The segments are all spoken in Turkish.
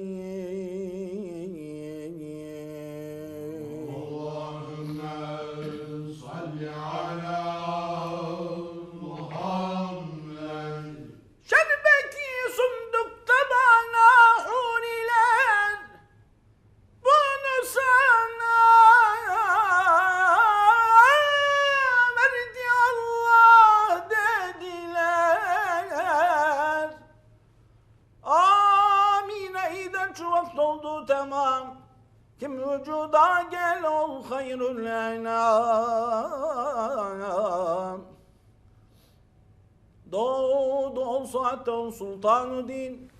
Yeah. Doldu tamam. Kim vücuda gel ol hayrul enam. Doğdu ol saatte ol sultanı din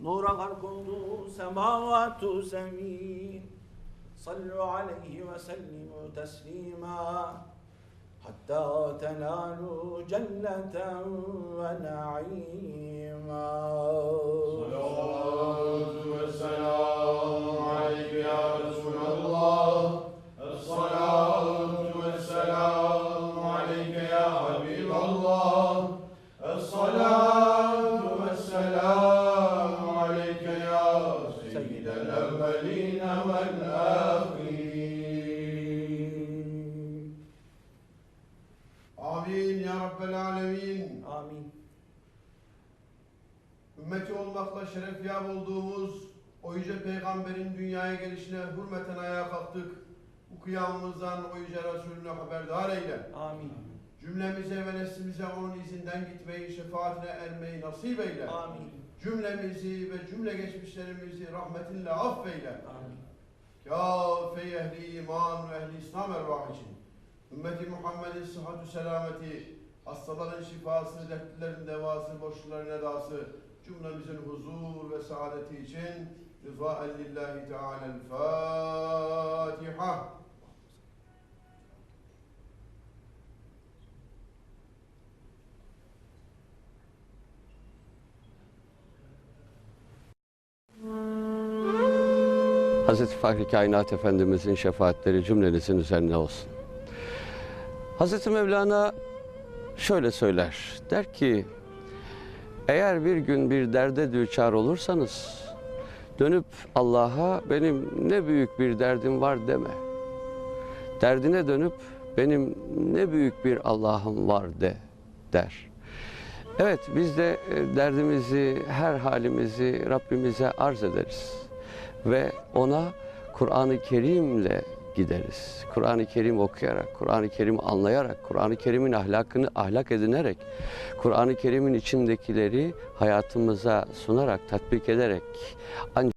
Nura gark oldu semavatu zemin. Sallu aleyhi ve sellimu teslima. Hatta tenalu cenneten Alemin. Amin. Ümmeti olmakla şeref yap olduğumuz o yüce peygamberin dünyaya gelişine hürmeten ayağa kalktık. Bu kıyamımızdan o yüce Resulüne haberdar eyle. Amin. Cümlemize ve neslimize onun izinden gitmeyi, şefaatine ermeyi nasip eyle. Amin. Cümlemizi ve cümle geçmişlerimizi rahmetinle affeyle. Amin. Kâfe ehli iman ve ehli İslam ervah için. Ümmeti Muhammed'in sıhhatü selameti, hastaların şifası, dertlilerin devası, borçluların edası, cümlemizin huzur ve saadeti için rızaen lillahi teala'l Fatiha. Hazreti Fahri Kainat Efendimizin şefaatleri cümlenizin üzerine olsun. Hazreti Mevlana şöyle söyler. Der ki eğer bir gün bir derde düçar olursanız dönüp Allah'a benim ne büyük bir derdim var deme. Derdine dönüp benim ne büyük bir Allah'ım var de der. Evet biz de e, derdimizi, her halimizi Rabbimize arz ederiz ve ona Kur'an-ı Kerim'le gideriz. Kur'an-ı Kerim okuyarak, Kur'an-ı Kerim anlayarak, Kur'an-ı Kerim'in ahlakını ahlak edinerek, Kur'an-ı Kerim'in içindekileri hayatımıza sunarak, tatbik ederek ancak